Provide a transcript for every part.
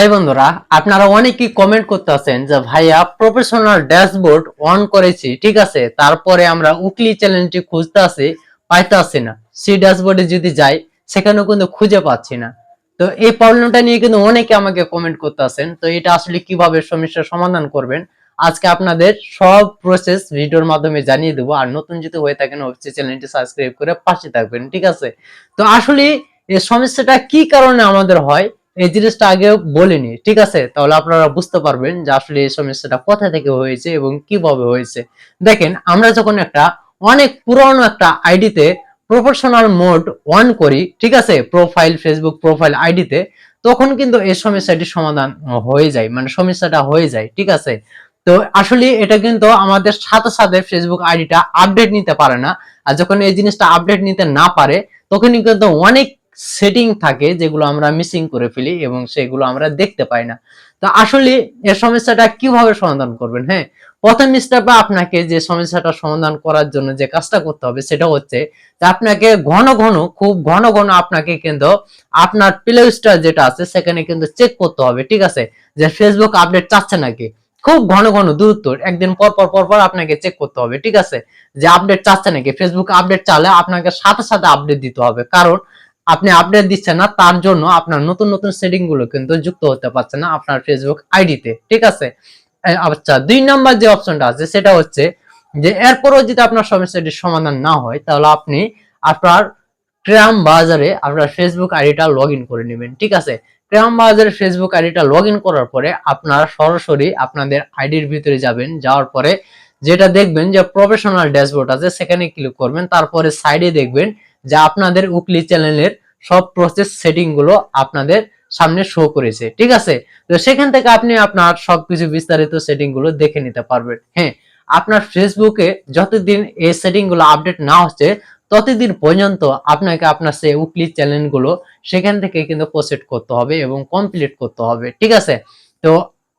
High বন্ধুরা, আপনারা অনেকেই কমেন্ট করতে আছেন যে, ভাইয়া প্রফেশনাল ড্যাশবোর্ড অন করেছি, ঠিক আছে? তারপরে আমরা উকলি চ্যানেলটি খুঁজতে আসি, পাইতে আসি না। সেই ড্যাশবোর্ডে যদি যাই, সেখানেও কিন্তু খুঁজে পাচ্ছি না। তো এই প্রবলেমটা নিয়ে কিন্তু অনেকে আমাকে কমেন্ট করতে আছেন। তো এটা আসলে কীভাবে সমস্যার সমাধান করবেন, আজকে আপনাদের সব প্রসেস ভিডিওর মাধ্যমে জানিয়ে দেবো। আর নতুন যদি হয়ে থাকেন, অবশ্যই চ্যানেলটি সাবস্ক্রাইব করে পাশে থাকবেন, ঠিক আছে? তো আসলে এই সমস্যাটা কি কারণে আমাদের হয়? এই জিনিসটা আগে বলিনি, ঠিক আছে? তাহলে আপনারা বুঝতে পারবেন যে আসলে এই সমস্যাটা কোথা থেকে হয়েছে এবং কীভাবে হয়েছে। দেখেন, আমরা যখন একটা অনেক পুরনো একটা আইডিতে প্রফেশনাল মোড অন করি, ঠিক আছে? প্রোফাইল ফেসবুক প্রোফাইল আইডিতে, তখন কিন্তু এই সমস্যাটি সমাধান হয়ে যায় মানে সমস্যাটা হয়ে যায়, ঠিক আছে? তো আসলে এটা কিন্তু আমাদের সাথে সাথে ফেসবুক আইডিটা আপডেট নিতে পারে না। আর যখন এই জিনিসটা আপডেট নিতে না পারে, তখনই কিন্তু অনেক সেটিং থাকে যেগুলো আমরা মিসিং করে ফেলি এবং সেগুলো আমরা দেখতে পাই না। তো আসলে এর সমস্যাটা কীভাবে সমাধান করবেন হ্যাঁ? প্রথম স্টেপে আপনাকে যে সমস্যাটা সমাধান করার জন্য যে কাজটা করতে হবে সেটা হচ্ছে যে আপনাকে ঘন ঘন, খুব ঘন ঘন আপনাকে কিন্তু আপনার প্লে স্টোর যেটা আছে সেখানে কিন্তু চেক করতে হবে, ঠিক আছে? যে ফেসবুক আপডেট চাচ্ছে নাকি? খুব ঘন ঘন, দূরত্ব, একদিন পর পর পর পর আপনাকে চেক করতে হবে, ঠিক আছে? যে আপডেট চাচ্ছে নাকি? ফেসবুক আপডেট চালে আপনাকে সাথে সাথে আপডেট দিতে হবে। কারণ আপনি আপডেট দিচ্ছেন না, তার জন্য আপনার নতুন নতুন সেটিংগুলো কিন্তু যুক্ত হতে পারছে না আপনার ফেসবুক আইডিতে ঠিক আছে? আচ্ছা দুই নাম্বার যে অপশনটা আছে, সেটা হচ্ছে যে এরপরও যদি আপনার সমস্যাটির সমাধান না হয়, তাহলে আপনি আপনার ক্রাম বাজারে আপনার ফেসবুক আইডিটা লগ করে নেবেন, ঠিক আছে? ক্রাম বাজারে ফেসবুক আইডিটা লগ করার পরে আপনারা সরাসরি আপনাদের আইডির ভিতরে যাবেন, যাওয়ার পরে যেটা দেখবেন যে প্রফেশনাল ড্যাশবোর্ড আছে, সেখানে ক্লিক করবেন, তারপরে সাইডে দেখবেন যে আপনাদের উকলি চ্যানেলের সব প্রসেস সেটিংগুলো আপনাদের সামনে শো করেছে, ঠিক আছে? তো সেখান থেকে আপনি আপনার সবকিছু বিস্তারিত সেটিংগুলো দেখে নিতে পারবেন হ্যাঁ? আপনার ফেসবুকে যতদিন এই সেটিংগুলো আপডেট না হচ্ছে, ততদিন পর্যন্ত আপনাকে আপনার সেই উকলি চ্যানেলগুলো সেখান থেকে কিন্তু প্রসেট করতে হবে এবং কমপ্লিট করতে হবে, ঠিক আছে? তো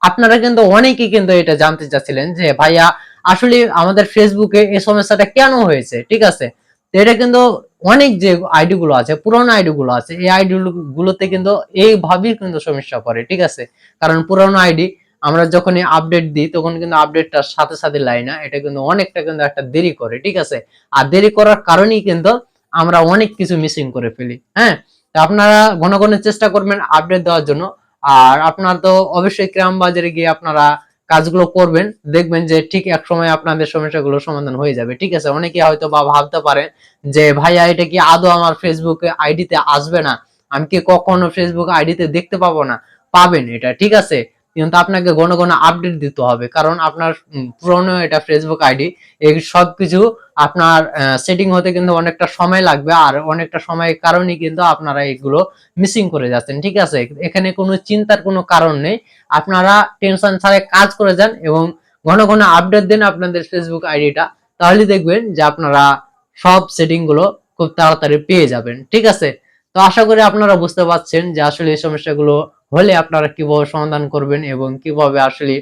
আপনারা কিন্তু অনেকেই কিন্তু এটা জানতে চাচ্ছিলেন যে, ভাইয়া, আসলে আমাদের ফেসবুকে এই সমস্যাটা কেন হয়েছে? ঠিক আছে? তো এটা কিন্তু অনেক যে আইডি গুলো আছে, পুরোনো আইডি গুলো আছে, এই আইডি গুলোতে কিন্তু এইভাবেই কিন্তু সমস্যা করে ঠিক আছে? কারণ পুরোনো আইডি আমরা যখনই আপডেট দিই, তখন কিন্তু আপডেটটার সাথে সাথে লাই না এটা কিন্তু অনেকটা কিন্তু একটা দেরি করে, ঠিক আছে? আর দেরি করার কারণেই কিন্তু আমরা অনেক কিছু মিসিং করে ফেলি হ্যাঁ? আপনারা ঘন ঘন চেষ্টা করবেন আপডেট দেওয়ার জন্য। আর আপনার তো অবশ্যই ক্রাম বাজারে গিয়ে আপনারা কাজগুলো করবেন, দেখবেন যে ঠিক এক সময় আপনাদের সমস্যাগুলো সমাধান হয়ে যাবে। ঠিক আছে? অনেকে হয়তো বা ভাবতে পারে যে, ভাইয়া, এটা কি আদৌ আমার ফেসবুক আইডিতে আসবে না? আমি কি কখনো ফেসবুক আইডিতে দেখতে পাবো না? পাবেন এটা, ঠিক আছে? কিন্তু আপনাকে ঘন ঘন আপডেট দিতে হবে। কারণ আপনার পুরনো এটা ফেসবুক আইডি এই সবকিছু আপনার সেটিং হতে কিন্তু অনেকটা সময় লাগবে আর অনেকটা সময়ের কারণে কিন্তু আপনারা এগুলো মিসিং করে যাচ্ছেন। ঠিক আছে? এখানে কোনো চিন্তার কোনো কারণ নেই। আপনারা টেনশন ছাড়াই কাজ করে যান এবং ঘন ঘন আপডেট দেন আপনাদের ফেসবুক আইডিটা তাহলে দেখবেন যে আপনারা সব সেটিংগুলো খুব তাড়াতাড়ি পেয়ে যাবেন। ঠিক আছে? তো আশা করি আপনারা বুঝতে পারছেন যে আসলে এই সমস্যাগুলো হলে আপনারা কীভাবে সমাধান করবেন এবং কীভাবে আসলে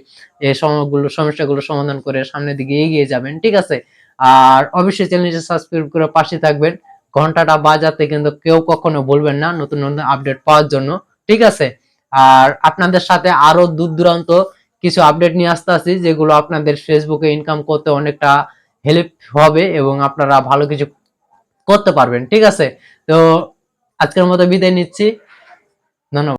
এই সময়গুলো সমস্যাগুলো সমাধান করে সামনের দিকে এগিয়ে যাবেন, ঠিক আছে? আর অবশ্যই চ্যানেলটি সাবস্ক্রাইব করে পাশে থাকবেন। ঘন্টাটা বাজাতে কিন্তু কেউ কখনো বলবেন না নতুন নতুন আপডেট পাওয়ার জন্য, ঠিক আছে? আর আপনাদের সাথে আরও দূর দূরান্ত কিছু আপডেট নিয়ে আসতে আসি, যেগুলো আপনাদের ফেসবুকে ইনকাম করতে অনেকটা হেল্প হবে এবং আপনারা ভালো কিছু করতে পারবেন, ঠিক আছে? তো আজকের মতো বিদায় নিচ্ছি। ধন্যবাদ।